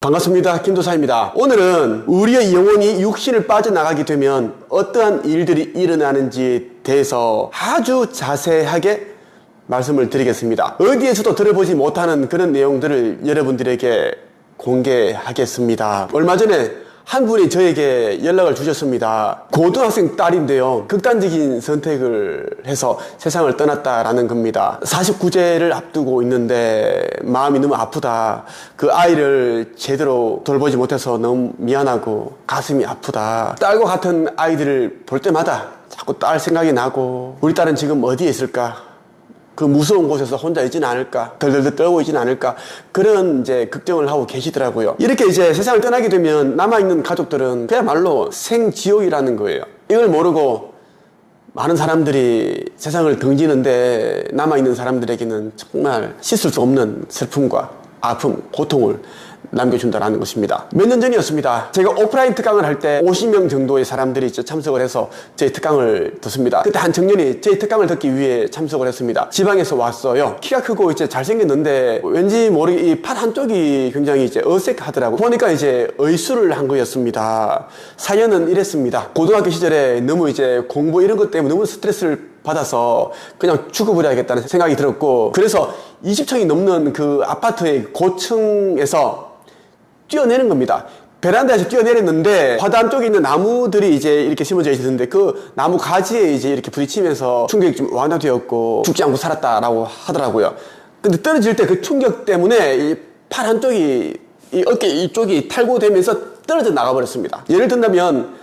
반갑습니다. 김도사입니다. 오늘은 우리의 영혼이 육신을 빠져나가게 되면 어떠한 일들이 일어나는지에 대해서 아주 자세하게 말씀을 드리겠습니다. 어디에서도 들어보지 못하는 그런 내용들을 여러분들에게 공개하겠습니다. 얼마 전에 한 분이 저에게 연락을 주셨습니다. 고등학생 딸인데요. 극단적인 선택을 해서 세상을 떠났다라는 겁니다. 49제를 앞두고 있는데 마음이 너무 아프다. 그 아이를 제대로 돌보지 못해서 너무 미안하고 가슴이 아프다. 딸과 같은 아이들을 볼 때마다 자꾸 딸 생각이 나고 우리 딸은 지금 어디에 있을까? 그 무서운 곳에서 혼자 있지는 않을까 덜덜덜 떨고 있지는 않을까 그런 이제 걱정을 하고 계시더라고요. 이렇게 이제 세상을 떠나게 되면 남아있는 가족들은 그야말로 생지옥이라는 거예요. 이걸 모르고 많은 사람들이 세상을 등지는데 남아있는 사람들에게는 정말 씻을 수 없는 슬픔과 아픔, 고통을 남겨준다는 것입니다. 몇 년 전이었습니다. 제가 오프라인 특강을 할 때 50명 정도의 사람들이 참석을 해서 제 특강을 듣습니다. 그때 한 청년이 제 특강을 듣기 위해 참석을 했습니다. 지방에서 왔어요. 키가 크고 이제 잘생겼는데 왠지 모르게 이 팔 한쪽이 굉장히 이제 어색하더라고. 보니까 이제 의수를 한 거였습니다. 사연은 이랬습니다. 고등학교 시절에 너무 이제 공부 이런 것 때문에 너무 스트레스를 받아서 그냥 죽어버려야겠다는 생각이 들었고 그래서 20층이 넘는 그 아파트의 고층에서 뛰어내는 겁니다. 베란다에서 뛰어내렸는데 화단 쪽에 있는 나무들이 이제 이렇게 심어져 있었는데 그 나무 가지에 이제 이렇게 부딪히면서 충격이 좀 완화되었고 죽지 않고 살았다라고 하더라고요. 근데 떨어질 때 그 충격 때문에 이 팔 한쪽이 이 어깨 이쪽이 탈고되면서 떨어져 나가버렸습니다. 예를 든다면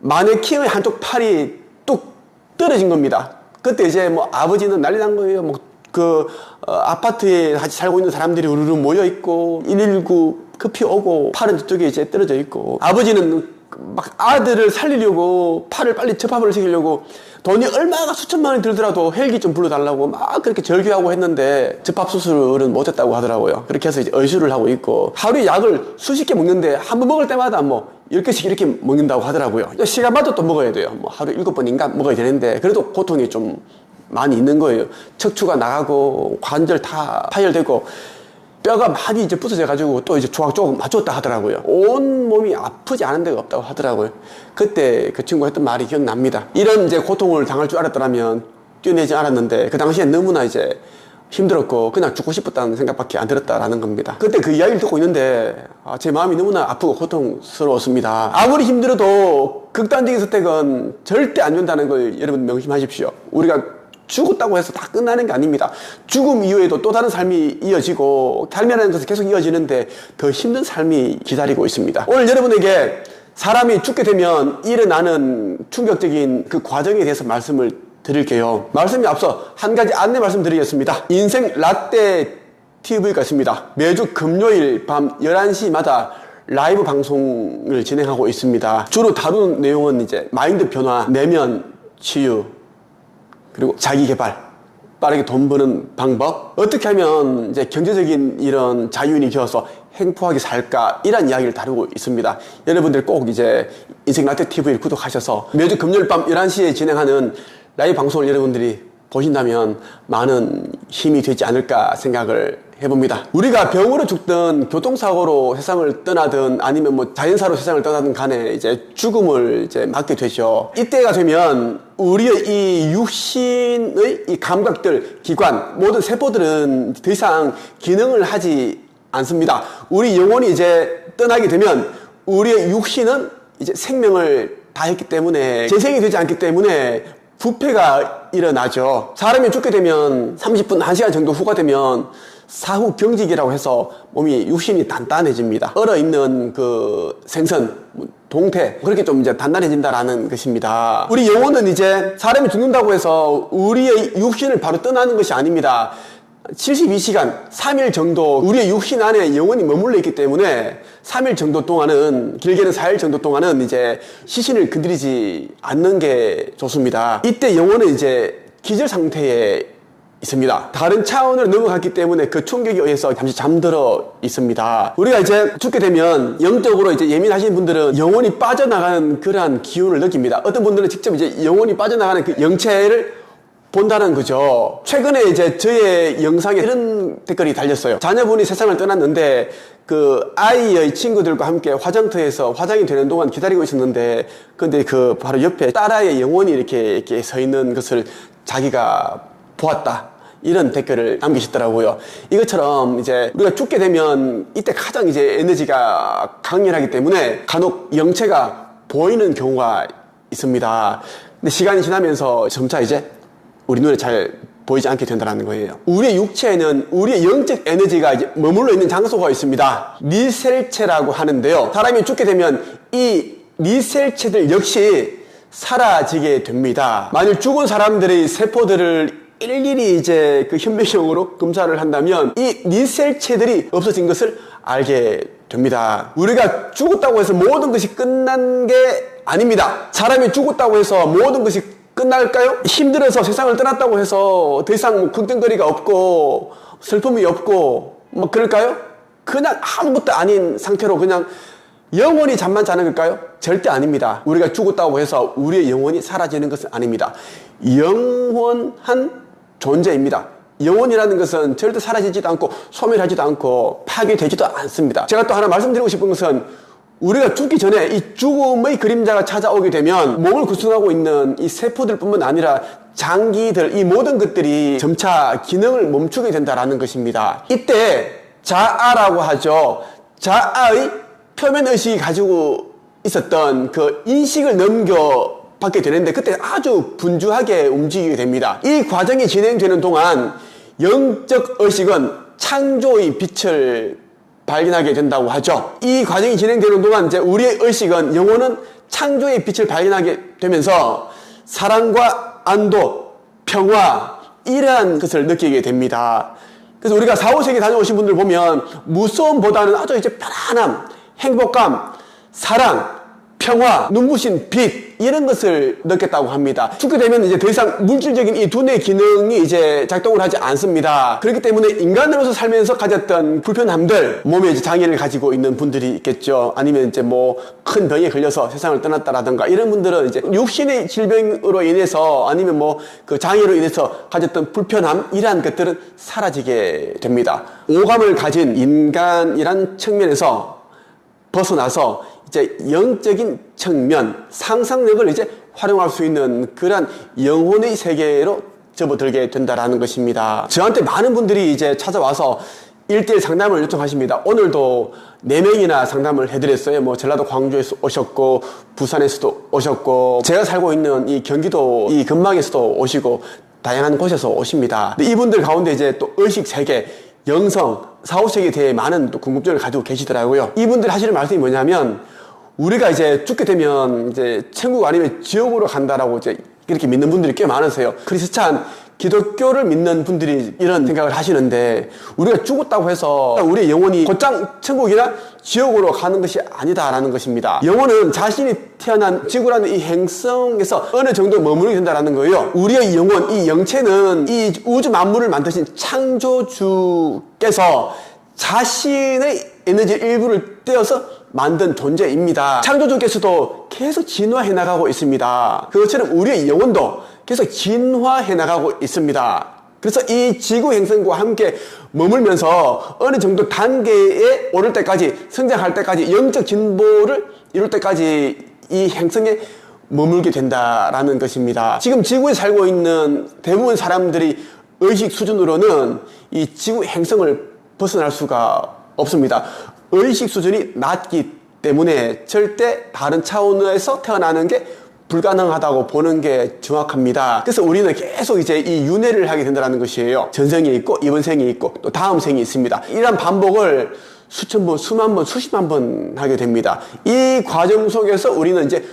마네킹의 한쪽 팔이 뚝 떨어진 겁니다. 그때 이제 뭐 아버지는 난리 난 거예요. 뭐그 아파트에 같이 살고 있는 사람들이 우르르 모여 있고 119 급히 오고 팔은 저쪽에 이제 떨어져 있고 아버지는 막 아들을 살리려고 팔을 빨리 접합을 시키려고 돈이 얼마가 수천만 원이 들더라도 헬기 좀 불러달라고 막 그렇게 절규하고 했는데 접합 수술은 못했다고 하더라고요. 그렇게 해서 이제 의술을 하고 있고 하루에 약을 수십 개 먹는데 한 번 먹을 때마다 뭐 10개씩 이렇게 먹는다고 하더라고요. 시간마다 또 먹어야 돼요. 뭐 하루 일곱 번인가 먹어야 되는데 그래도 고통이 좀 많이 있는 거예요. 척추가 나가고 관절 다 파열되고 뼈가 많이 이제 부서져 가지고 또 이제 조각조각 맞췄다 하더라고요. 온 몸이 아프지 않은 데가 없다고 하더라고요. 그때 그 친구가 했던 말이 기억납니다. 이런 이제 고통을 당할 줄 알았더라면 뛰어내지 않았는데 그 당시에 너무나 이제 힘들었고 그냥 죽고 싶었다는 생각밖에 안 들었다라는 겁니다. 그때 그 이야기를 듣고 있는데 아, 제 마음이 너무나 아프고 고통스러웠습니다. 아무리 힘들어도 극단적인 선택은 절대 안 된다는 걸 여러분 명심하십시오. 우리가 죽었다고 해서 다 끝나는 게 아닙니다. 죽음 이후에도 또 다른 삶이 이어지고 삶이라는 것은 계속 이어지는데 더 힘든 삶이 기다리고 있습니다. 오늘 여러분에게 사람이 죽게 되면 일어나는 충격적인 그 과정에 대해서 말씀을 드릴게요. 말씀이 앞서 한 가지 안내 말씀드리겠습니다. 인생 라떼 TV가 있습니다. 매주 금요일 밤 11시마다 라이브 방송을 진행하고 있습니다. 주로 다루는 내용은 이제 마인드 변화, 내면 치유, 그리고 자기 개발, 빠르게 돈 버는 방법, 어떻게 하면 이제 경제적인 이런 자유인이 되어서 행복하게 살까 이런 이야기를 다루고 있습니다. 여러분들 꼭 이제 인생 라떼 TV를 구독하셔서 매주 금요일 밤 11시에 진행하는 라이브 방송을 여러분들이 보신다면 많은 힘이 되지 않을까 생각을 해봅니다. 우리가 병으로 죽든 교통사고로 세상을 떠나든 아니면 뭐 자연사로 세상을 떠나든 간에 이제 죽음을 이제 맞게 되죠. 이때가 되면 우리의 이 육신의 이 감각들, 기관, 모든 세포들은 더 이상 기능을 하지 않습니다. 우리 영혼이 이제 떠나게 되면 우리의 육신은 이제 생명을 다했기 때문에 재생이 되지 않기 때문에 부패가 일어나죠. 사람이 죽게 되면 30분, 1시간 정도 후가 되면 사후 경직이라고 해서 몸이 육신이 단단해집니다. 얼어 있는 그 생선, 동태, 그렇게 좀 이제 단단해진다라는 것입니다. 우리 영혼은 이제 사람이 죽는다고 해서 우리의 육신을 바로 떠나는 것이 아닙니다. 72시간, 3일 정도 우리의 육신 안에 영혼이 머물러 있기 때문에 3일 정도 동안은, 길게는 4일 정도 동안은 이제 시신을 건드리지 않는 게 좋습니다. 이때 영혼은 이제 기절 상태에 있습니다. 다른 차원으로 넘어갔기 때문에 그 충격에 의해서 잠시 잠들어 있습니다. 우리가 이제 죽게 되면 영적으로 이제 예민하신 분들은 영혼이 빠져나가는 그러한 기운을 느낍니다. 어떤 분들은 직접 이제 영혼이 빠져나가는 그 영체를 본다는 거죠. 최근에 이제 저의 영상에 이런 댓글이 달렸어요. 자녀분이 세상을 떠났는데 그 아이의 친구들과 함께 화장터에서 화장이 되는 동안 기다리고 있었는데 근데 그 바로 옆에 딸아이의 영혼이 이렇게 이렇게 서 있는 것을 자기가 보았다. 이런 댓글을 남기시더라고요. 이것처럼 이제 우리가 죽게 되면 이때 가장 이제 에너지가 강렬하기 때문에 간혹 영체가 보이는 경우가 있습니다. 근데 시간이 지나면서 점차 이제 우리 눈에 잘 보이지 않게 된다는 거예요. 우리의 육체에는 우리의 영적 에너지가 머물러 있는 장소가 있습니다. 리셀체라고 하는데요. 사람이 죽게 되면 이 리셀체들 역시 사라지게 됩니다. 만일 죽은 사람들의 세포들을 일일이 이제 그 현미경으로 검사를 한다면 이 리셀체들이 없어진 것을 알게 됩니다. 우리가 죽었다고 해서 모든 것이 끝난 게 아닙니다. 사람이 죽었다고 해서 모든 것이 끝날까요? 힘들어서 세상을 떠났다고 해서 더 이상 뭐 긍정거리가 없고 슬픔이 없고 뭐 그럴까요? 그냥 아무것도 아닌 상태로 그냥 영원히 잠만 자는 걸까요? 절대 아닙니다. 우리가 죽었다고 해서 우리의 영혼이 사라지는 것은 아닙니다. 영원한 존재입니다. 영혼이라는 것은 절대 사라지지도 않고 소멸하지도 않고 파괴되지도 않습니다. 제가 또 하나 말씀드리고 싶은 것은 우리가 죽기 전에 이 죽음의 그림자가 찾아오게 되면 몸을 구성하고 있는 이 세포들뿐만 아니라 장기들 이 모든 것들이 점차 기능을 멈추게 된다라는 것입니다. 이때 자아라고 하죠. 자아의 표면 의식이 가지고 있었던 그 인식을 넘겨 받게 되는데 그때 아주 분주하게 움직이게 됩니다. 이 과정이 진행되는 동안 영적 의식은 창조의 빛을 발견하게 된다고 하죠. 이 과정이 진행되는 동안 이제 우리의 의식은 영혼은 창조의 빛을 발견하게 되면서 사랑과 안도, 평화 이러한 것을 느끼게 됩니다. 그래서 우리가 4, 5세기 다녀오신 분들 보면 무서움보다는 아주 이제 편안함, 행복감, 사랑, 평화, 눈부신 빛 이런 것을 느꼈다고 합니다. 죽게 되면 이제 더 이상 물질적인 이 두뇌 기능이 이제 작동을 하지 않습니다. 그렇기 때문에 인간으로서 살면서 가졌던 불편함들, 몸에 이제 장애를 가지고 있는 분들이 있겠죠. 아니면 이제 뭐 큰 병에 걸려서 세상을 떠났다라든가 이런 분들은 이제 육신의 질병으로 인해서 아니면 뭐 그 장애로 인해서 가졌던 불편함 이러한 것들은 사라지게 됩니다. 오감을 가진 인간이란 측면에서 벗어나서 이제 영적인 측면, 상상력을 이제 활용할 수 있는 그러한 영혼의 세계로 접어들게 된다라는 것입니다. 저한테 많은 분들이 이제 찾아와서 일대일 상담을 요청하십니다. 오늘도 네명이나 상담을 해드렸어요. 뭐 전라도 광주에서 오셨고 부산에서도 오셨고 제가 살고 있는 이 경기도 이 근방에서도 오시고 다양한 곳에서 오십니다. 근데 이분들 가운데 이제 또 의식 세계, 영성, 사후세계에 대해 많은 또 궁금증을 가지고 계시더라고요. 이분들 하시는 말씀이 뭐냐면 우리가 이제 죽게 되면 이제 천국 아니면 지옥으로 간다라고 이제 이렇게 믿는 분들이 꽤 많으세요. 크리스찬 기독교를 믿는 분들이 이런 생각을 하시는데 우리가 죽었다고 해서 우리의 영혼이 곧장 천국이나 지옥으로 가는 것이 아니다라는 것입니다. 영혼은 자신이 태어난 지구라는 이 행성에서 어느 정도 머무르게 된다라는 거예요. 우리의 영혼, 이 영체는 이 우주 만물을 만드신 창조주께서 자신의 에너지 일부를 떼어서 만든 존재입니다. 창조주께서도 계속 진화해 나가고 있습니다. 그것처럼 우리의 영혼도 계속 진화해 나가고 있습니다. 그래서 이 지구 행성과 함께 머물면서 어느 정도 단계에 오를 때까지 성장할 때까지 영적 진보를 이룰 때까지 이 행성에 머물게 된다라는 것입니다. 지금 지구에 살고 있는 대부분 사람들이 의식 수준으로는 이 지구 행성을 벗어날 수가 없습니다. 의식 수준이 낮기 때문에 절대 다른 차원에서 태어나는 게 불가능하다고 보는 게 정확합니다. 그래서 우리는 계속 이제 이 윤회를 하게 된다는 것이에요. 전생이 있고 이번 생이 있고 또 다음 생이 있습니다. 이런 반복을 수천 번, 수만 번, 수십만 번 하게 됩니다. 이 과정 속에서 우리는 이제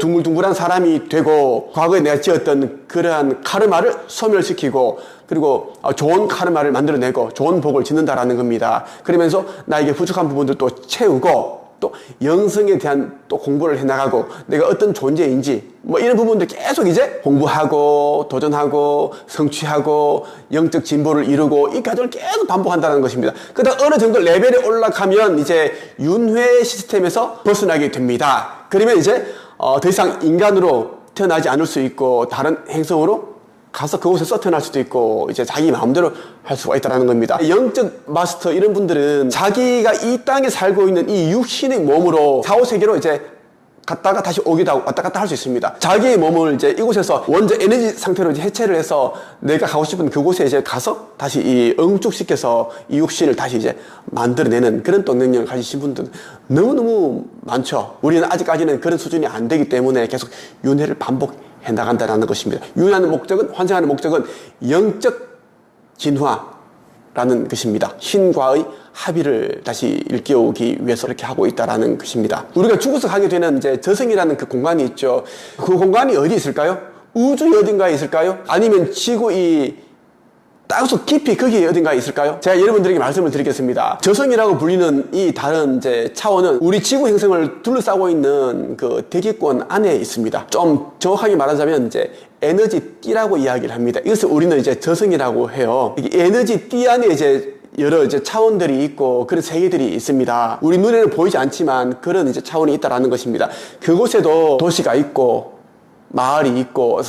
둥글둥글한 사람이 되고 과거에 내가 지었던 그러한 카르마를 소멸시키고 그리고 어, 좋은 카르마를 만들어내고 좋은 복을 짓는다라는 겁니다. 그러면서 나에게 부족한 부분들도 채우고 또 영성에 대한 또 공부를 해나가고 내가 어떤 존재인지 뭐 이런 부분들 계속 이제 공부하고 도전하고 성취하고 영적 진보를 이루고 이 과정을 계속 반복한다는 것입니다. 그다음 어느 정도 레벨이 올라가면 이제 윤회 시스템에서 벗어나게 됩니다. 그러면 이제 어, 더 이상 인간으로 태어나지 않을 수 있고 다른 행성으로 가서 그곳에 서 태어날 수도 있고 이제 자기 마음대로 할 수가 있다는 겁니다. 영적 마스터 이런 분들은 자기가 이 땅에 살고 있는 이 육신의 몸으로 사후 세계로 이제 갔다가 다시 오기도 하고 왔다 갔다 할 수 있습니다. 자기의 몸을 이제 이곳에서 원자 에너지 상태로 이제 해체를 해서 내가 가고 싶은 그곳에 이제 가서 다시 이 응축시켜서 이 육신을 다시 이제 만들어내는 그런 또 능력을 가지신 분들 너무너무 많죠. 우리는 아직까지는 그런 수준이 안 되기 때문에 계속 윤회를 반복해 나간다는 것입니다. 윤회하는 목적은, 환생하는 목적은 영적 진화 라는 것입니다. 신과의 합의를 다시 일깨우기 위해서 이렇게 하고 있다라는 것입니다. 우리가 죽어서 가게 되는 이제 저승이라는 그 공간이 있죠. 그 공간이 어디 있을까요? 우주 어딘가에 있을까요? 아니면 지구 이 땅속 깊이 거기에 어딘가에 있을까요? 제가 여러분들에게 말씀을 드리겠습니다. 저성이라고 불리는 이 다른 이제 차원은 우리 지구 행성을 둘러싸고 있는 그 대기권 안에 있습니다. 좀 정확하게 말하자면 이제 에너지 띠라고 이야기를 합니다. 이것을 우리는 이제 저성이라고 해요. 에너지 띠 안에 이제 여러 이제 차원들이 있고 그런 세계들이 있습니다. 우리 눈에는 보이지 않지만 그런 이제 차원이 있다라는 것입니다. 그곳에도 도시가 있고 마을이 있고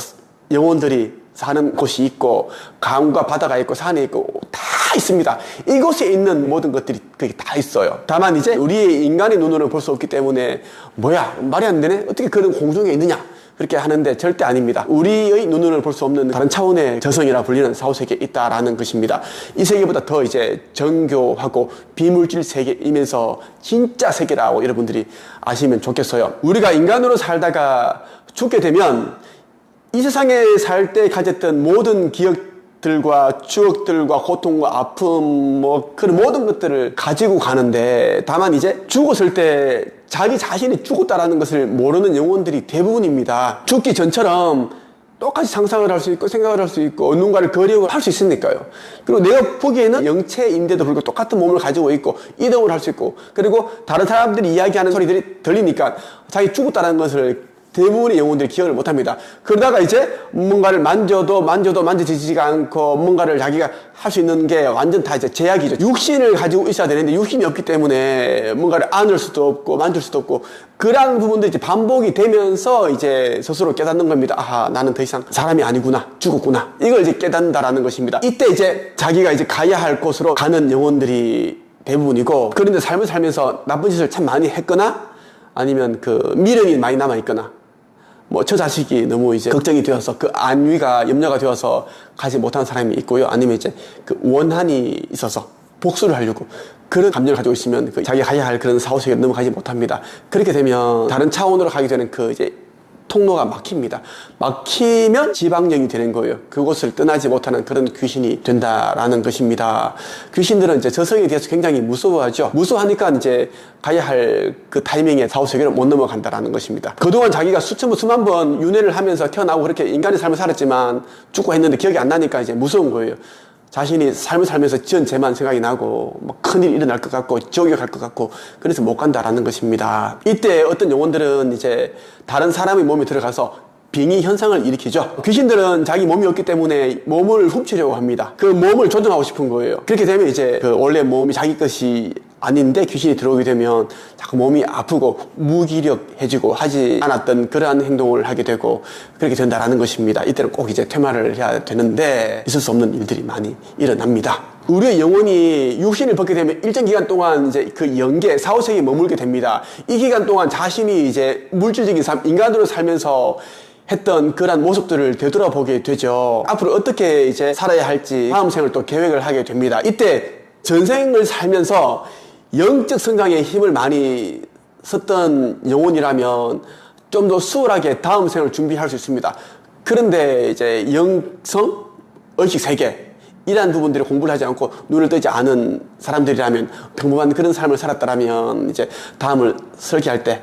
영혼들이 사는 곳이 있고 강과 바다가 있고 산이 있고 다 있습니다. 이곳에 있는 모든 것들이 거기 다 있어요. 다만 이제 우리의 인간의 눈으로는 볼수 없기 때문에 뭐야 말이 안 되네 어떻게 그런 공중에 있느냐 그렇게 하는데 절대 아닙니다. 우리의 눈으로는 볼수 없는 다른 차원의 저성이라 불리는 사후세계에 있다라는 것입니다. 이 세계보다 더 이제 정교하고 비물질 세계이면서 진짜 세계라고 여러분들이 아시면 좋겠어요. 우리가 인간으로 살다가 죽게 되면 이 세상에 살 때 가졌던 모든 기억 들과 추억들과 고통과 아픔 뭐 그런 모든 것들을 가지고 가는데 다만 이제 죽었을 때 자기 자신이 죽었다라는 것을 모르는 영혼들이 대부분입니다. 죽기 전처럼 똑같이 상상을 할 수 있고 생각을 할 수 있고 누군가를 그리움을 할수 있으니까요. 그리고 내가 보기에는 영체인데도 불구하고 똑같은 몸을 가지고 있고 이동을 할 수 있고 그리고 다른 사람들이 이야기하는 소리들이 들리니까 자기 죽었다는 것을 대부분의 영혼들이 기억을 못합니다. 그러다가 이제 뭔가를 만져도 만져도 만져지지가 않고 뭔가를 자기가 할 수 있는 게 완전 다 이제 제약이죠. 육신을 가지고 있어야 되는데 육신이 없기 때문에 뭔가를 안을 수도 없고 만질 수도 없고 그런 부분들이 이제 반복이 되면서 이제 스스로 깨닫는 겁니다. 아하, 나는 더 이상 사람이 아니구나. 죽었구나. 이걸 이제 깨닫는다라는 것입니다. 이때 이제 자기가 이제 가야 할 곳으로 가는 영혼들이 대부분이고 그런데 삶을 살면서 나쁜 짓을 참 많이 했거나 아니면 그 미련이 많이 남아 있거나 뭐 저 자식이 너무 이제 걱정이 되어서 그 안위가 염려가 되어서 가지 못한 사람이 있고요. 아니면 이제 그 원한이 있어서 복수를 하려고 그런 감정을 가지고 있으면 그 자기 가야 할 그런 사후세계로 넘어가지 못합니다. 그렇게 되면 다른 차원으로 가게 되는 그 이제 통로가 막힙니다. 막히면 지방령이 되는 거예요. 그곳을 떠나지 못하는 그런 귀신이 된다라는 것입니다. 귀신들은 이제 저성에 대해서 굉장히 무서워하죠. 무서워하니까 이제 가야 할 그 타이밍에 사후세계를 못 넘어간다라는 것입니다. 그동안 자기가 수천 번, 수만 번 윤회를 하면서 태어나고 그렇게 인간의 삶을 살았지만 죽고 했는데 기억이 안 나니까 이제 무서운 거예요. 자신이 삶을 살면서 지은 죄만 생각이 나고 뭐 큰일이 일어날 것 같고 지옥에 갈 것 같고 그래서 못 간다라는 것입니다. 이때 어떤 영혼들은 이제 다른 사람의 몸에 들어가서 빙의 현상을 일으키죠. 귀신들은 자기 몸이 없기 때문에 몸을 훔치려고 합니다. 그 몸을 조종하고 싶은 거예요. 그렇게 되면 이제 그 원래 몸이 자기 것이 아닌데 귀신이 들어오게 되면 자꾸 몸이 아프고 무기력해지고 하지 않았던 그러한 행동을 하게 되고 그렇게 된다라는 것입니다. 이때는 꼭 이제 퇴마를 해야 되는데 있을 수 없는 일들이 많이 일어납니다. 우리의 영혼이 육신을 벗게 되면 일정 기간 동안 이제 그 영계 사후세계에 머물게 됩니다. 이 기간 동안 자신이 이제 물질적인 삶, 인간으로 살면서 했던 그러한 모습들을 되돌아보게 되죠. 앞으로 어떻게 이제 살아야 할지 다음 생을 또 계획을 하게 됩니다. 이때 전생을 살면서 영적 성장에 힘을 많이 썼던 영혼이라면 좀 더 수월하게 다음 생을 준비할 수 있습니다. 그런데 이제 영성, 의식 세계, 이러한 부분들이 공부를 하지 않고 눈을 뜨지 않은 사람들이라면 평범한 그런 삶을 살았다라면 이제 다음을 설계할 때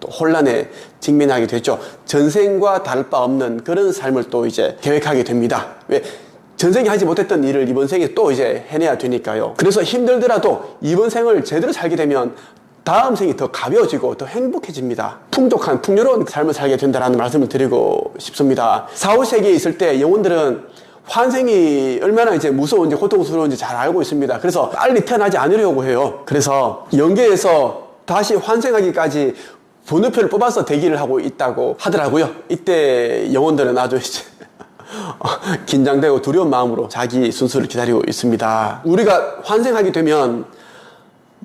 또 혼란에 직면하게 되죠. 전생과 다를 바 없는 그런 삶을 또 이제 계획하게 됩니다. 왜? 전생에 하지 못했던 일을 이번 생에 또 이제 해내야 되니까요. 그래서 힘들더라도 이번 생을 제대로 살게 되면 다음 생이 더 가벼워지고 더 행복해집니다. 풍족한 풍요로운 삶을 살게 된다는 말씀을 드리고 싶습니다. 4, 5세기에 있을 때 영혼들은 환생이 얼마나 이제 무서운지 고통스러운지 잘 알고 있습니다. 그래서 빨리 태어나지 않으려고 해요. 그래서 영계에서 다시 환생하기까지 번호표를 뽑아서 대기를 하고 있다고 하더라고요. 이때 영혼들은 아주 이제 긴장되고 두려운 마음으로 자기 순서를 기다리고 있습니다. 우리가 환생하게 되면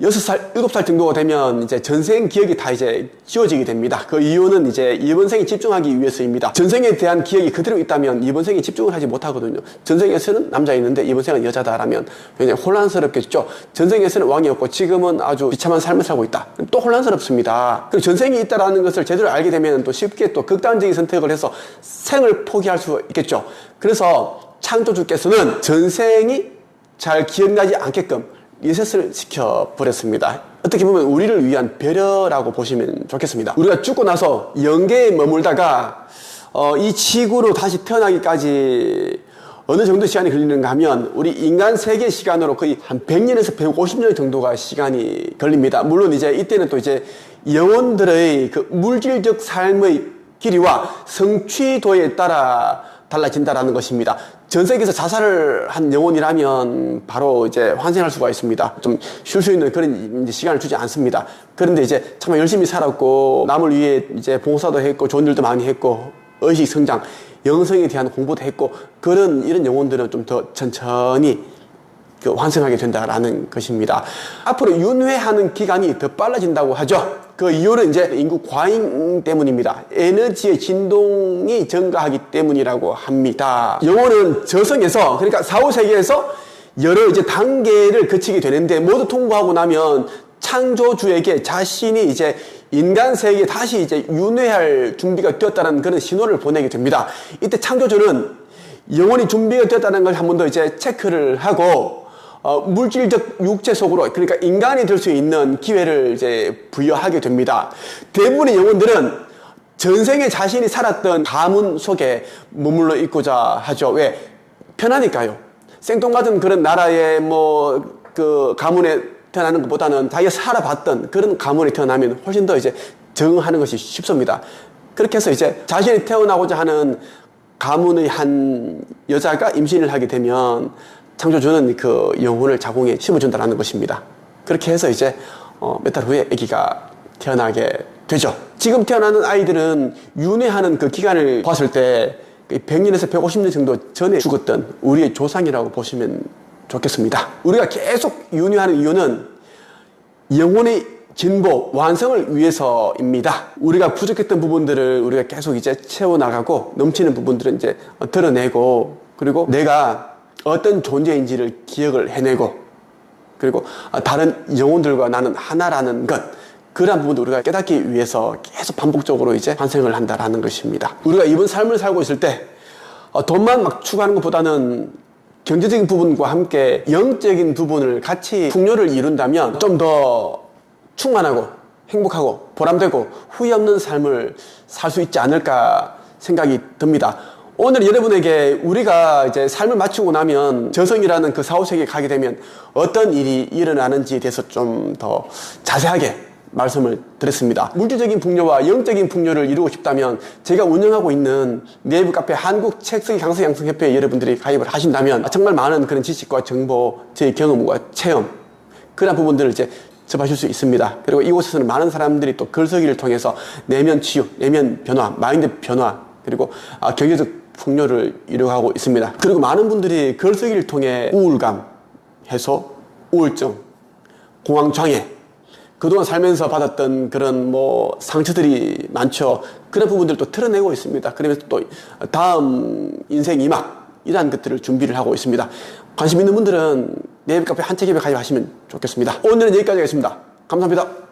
여섯 살, 일곱 살 정도가 되면 이제 전생 기억이 다 이제 지워지게 됩니다. 그 이유는 이제 이번 생에 집중하기 위해서입니다. 전생에 대한 기억이 그대로 있다면 이번 생에 집중을 하지 못하거든요. 전생에서는 남자였는데 이번 생은 여자다라면 굉장히 혼란스럽겠죠. 전생에서는 왕이었고 지금은 아주 비참한 삶을 살고 있다. 또 혼란스럽습니다. 그리고 전생이 있다라는 것을 제대로 알게 되면 또 쉽게 또 극단적인 선택을 해서 생을 포기할 수 있겠죠. 그래서 창조주께서는 전생이 잘 기억나지 않게끔 리셋을 시켜버렸습니다. 어떻게 보면 우리를 위한 배려라고 보시면 좋겠습니다. 우리가 죽고 나서 영계에 머물다가 어, 이 지구로 다시 태어나기까지 어느 정도 시간이 걸리는가 하면 우리 인간 세계 시간으로 거의 한 100년에서 150년 정도가 시간이 걸립니다. 물론 이제 이때는 또 이제 영혼들의 그 물질적 삶의 길이와 성취도에 따라 달라진다라는 것입니다. 전 세계에서 자살을 한 영혼이라면 바로 이제 환생할 수가 있습니다. 좀 쉴 수 있는 그런 시간을 주지 않습니다. 그런데 이제 정말 열심히 살았고 남을 위해 이제 봉사도 했고 좋은 일도 많이 했고 의식 성장, 영성에 대한 공부도 했고 그런 이런 영혼들은 좀 더 천천히 그 환생하게 된다라는 것입니다. 앞으로 윤회하는 기간이 더 빨라진다고 하죠. 그 이유는 이제 인구 과잉 때문입니다. 에너지의 진동이 증가하기 때문이라고 합니다. 영혼은 저성에서 그러니까 4, 5세기에서 여러 이제 단계를 거치게 되는데 모두 통과하고 나면 창조주에게 자신이 이제 인간 세계에 다시 이제 윤회할 준비가 되었다는 그런 신호를 보내게 됩니다. 이때 창조주는 영혼이 준비가 되었다는 걸 한 번 더 이제 체크를 하고 어, 물질적 육체 속으로 그러니까 인간이 될 수 있는 기회를 이제 부여하게 됩니다. 대부분의 영혼들은 전생에 자신이 살았던 가문 속에 머물러 있고자 하죠. 왜? 편하니까요. 생뚱맞은 그런 나라의 뭐 그 가문에 태어나는 것보다는 자기가 살아봤던 그런 가문에 태어나면 훨씬 더 이제 적응하는 것이 쉽습니다. 그렇게 해서 이제 자신이 태어나고자 하는 가문의 한 여자가 임신을 하게 되면 창조주는 그 영혼을 자궁에 심어준다는 것입니다. 그렇게 해서 이제 어, 몇 달 후에 아기가 태어나게 되죠. 지금 태어나는 아이들은 윤회하는 그 기간을 봤을 때 100년에서 150년 정도 전에 죽었던 우리의 조상이라고 보시면 좋겠습니다. 우리가 계속 윤회하는 이유는 영혼의 진보, 완성을 위해서입니다. 우리가 부족했던 부분들을 우리가 계속 이제 채워나가고 넘치는 부분들은 이제 드러내고 그리고 내가 어떤 존재인지를 기억을 해내고 그리고 다른 영혼들과 나는 하나라는 것 그러한 부분도 우리가 깨닫기 위해서 계속 반복적으로 이제 환생을 한다라는 것입니다. 우리가 이번 삶을 살고 있을 때 어, 돈만 막 추구하는 것보다는 경제적인 부분과 함께 영적인 부분을 같이 풍요를 이룬다면 좀 더 충만하고 행복하고 보람되고 후회 없는 삶을 살 수 있지 않을까 생각이 듭니다. 오늘 여러분에게 우리가 이제 삶을 마치고 나면 저성이라는 그 사후세계에 가게 되면 어떤 일이 일어나는지에 대해서 좀 더 자세하게 말씀을 드렸습니다. 물질적인 풍요와 영적인 풍요를 이루고 싶다면 제가 운영하고 있는 네이버 카페 한국 책쓰기 강서 양성 협회에 여러분들이 가입을 하신다면 정말 많은 그런 지식과 정보, 제 경험과 체험 그런 부분들을 이제 접하실 수 있습니다. 그리고 이곳에서는 많은 사람들이 또 글쓰기를 통해서 내면 치유, 내면 변화, 마인드 변화, 그리고 아, 경제적 풍요를 이루어가고 있습니다. 그리고 많은 분들이 글쓰기를 통해 우울감, 해소, 우울증, 공황장애, 그동안 살면서 받았던 그런 뭐 상처들이 많죠. 그런 부분들도 털어내고 있습니다. 그러면서 또 다음 인생 이막 이러한 것들을 준비를 하고 있습니다. 관심 있는 분들은 네이버 카페 한책협에 가입하시면 좋겠습니다. 오늘은 여기까지 하겠습니다. 감사합니다.